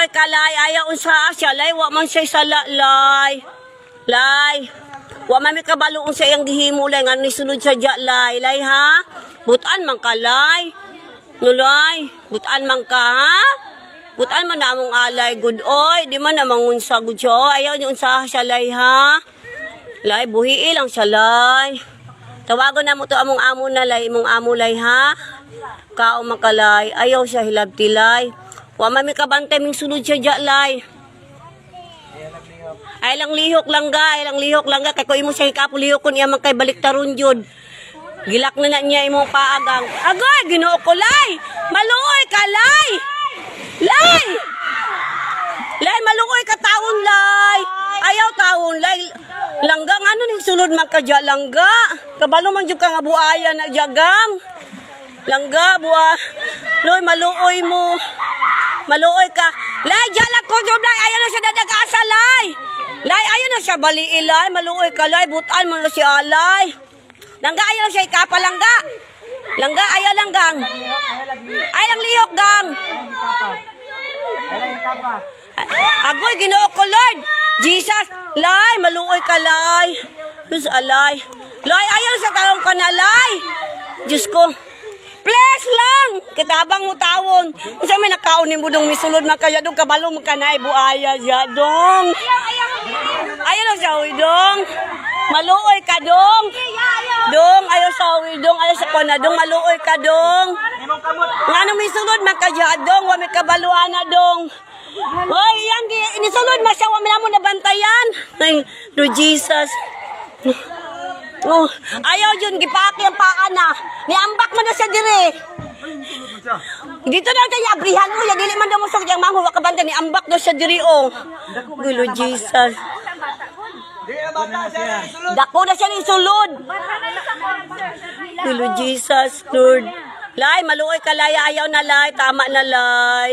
Maluoy ka lay, ayaw unsa siya lay, wa man siya sala lay. Lay. Wa man mi kabalo unsa iyang gihimo lay nga ni sunod sa ja lay, lay ha. Butan man ka lay. Nulay, butan man ka ha. Butan man among alay good oy, di man na mangunsa good siya. oy. Ayaw ni unsa siya lay ha. Lay, buhi lang siya lay. Tawagon na mo to among amo na lay, imong amo lay ha. Kao makalay, ayaw siya hilabtilay. Wa man mi kabantay ming sunod siya ja lay. Ay lang lihok lang ga, ay lang lihok lang ga. Kay ko imo siya hikapo lihok kun iya man kay balik taron jud. Gilak na na niya imong paagang. Agay, ginoo ko lay. Maluoy ka lay. Lay! Lay, maluoy ka taon lay. Ayaw taon lay. Langga ano ning sulod man ka dya, langga. Kabalo man jud ka nga buaya na jagang. Langga, buwa. Loy, maluoy mo. Maluoy ka. Lay, jalak ko jud lay. Ayaw na siya dadagasa lay. Lay, ayaw na siya baliilay. Maluoy ka lay. Butan mo na si alay. Langga, ayaw siya ikapa, langga. Ayaw langgang. Ay, lang lihok, gang. Agoy, ginoo ko, Lord. Jesus, lay, maluoy ka, lay. Diyos, alay. Lay, ayaw sa talong ka na, lay. Diyos ko. Bless lang. Kitabang mo tawon. Kasi may nakaunin mo dong misulod na kaya dong kabalo mo ka na ibuaya siya dong. Ayaw na siya, dong. Maluoy ka, dong. Dong, ayaw sa dong. Ayaw sa kona, dong. Maluoy ka, dong. Nga nung misulod man ka dyan, dong. Wa may kabaluan na, dong. Hoy, yan, inisulod ma siya. Wa may mo nabantayan. Ay, do Jesus. Oh, ayaw yun, gipaki ang paa na. Mo na siya dire. Dito na tayo, abrihan mo. Ya, dili man daw mo sa kanyang manghwa ka banda. Niambak daw siya dire, oh. Gulo, Jesus. Dako na siya ni sulod. Gulo, Jesus, Lord. Lay, maluoy ka, lay. Ayaw na, lay. Tama na, lay.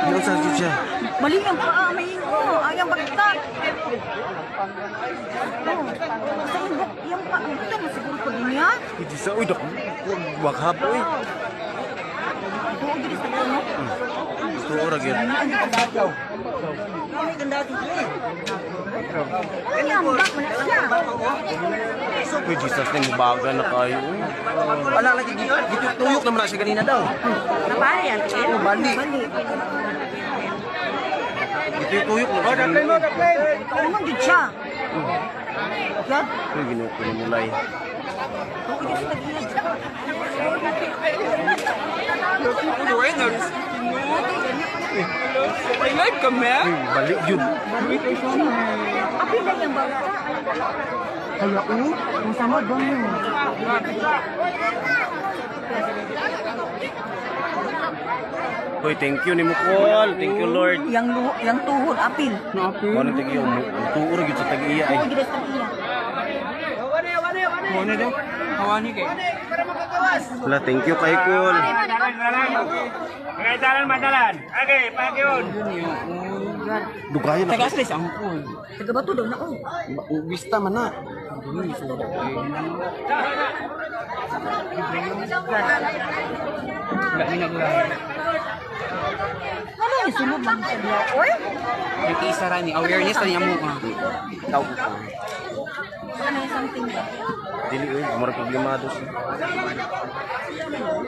Ano sa siya? Mali ang paa, may ingo. Ayang bagtak. Oh, sa ibok, yung paa, ang bagtak, masiguro ko din yan. Hindi sa uy, dok. Wag habo eh. Oo, dili sa puno. Gusto ko ragyan. Ay, ambak mo na siya. Uy, Jesus na yung baga na kayo. Ala, lagi dito. Dito tuyok naman na siya kanina daw. Napari yan, kaya? Oh, bali. Dito yung tuyok na siya kanina. Ano man din siya? Yan? Uy, ginuko ni Mulay. Uy, bali yun. Apil na yung bagtak. Kaya ko, ang samad ba mo? Uy, thank you ni Mukol. Thank you, Lord. Yang, luho, yang tuhod, apil. Ano nang tagi yung tuuro gyud sa tag-iya ay. Oo, dili sa iya. Wala, thank you kay Kul. Pagkaisalan madalan. Okay, pag-yun. Dugayan na. Taga-stress ang pool. Taga bato daw na, oh. Bista man na. Ano yung sunod lang sa diya? Oy, Nag-iisa rin ni awareness na niya mo. Tawag ko. ano yung something ba? Dili uy, mura problemado siya.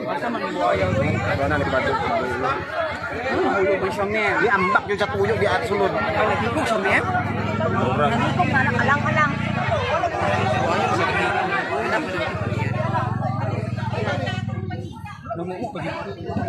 Basta man ibo ayaw. Ano na ni Bado? Mahulog man siya, ma'am. Di ambak yung sa tuyok di at sulod. Ay, nagigog siya, ma'am. Mura. Nangikog na nakalang-alang. Lumuok pa dito.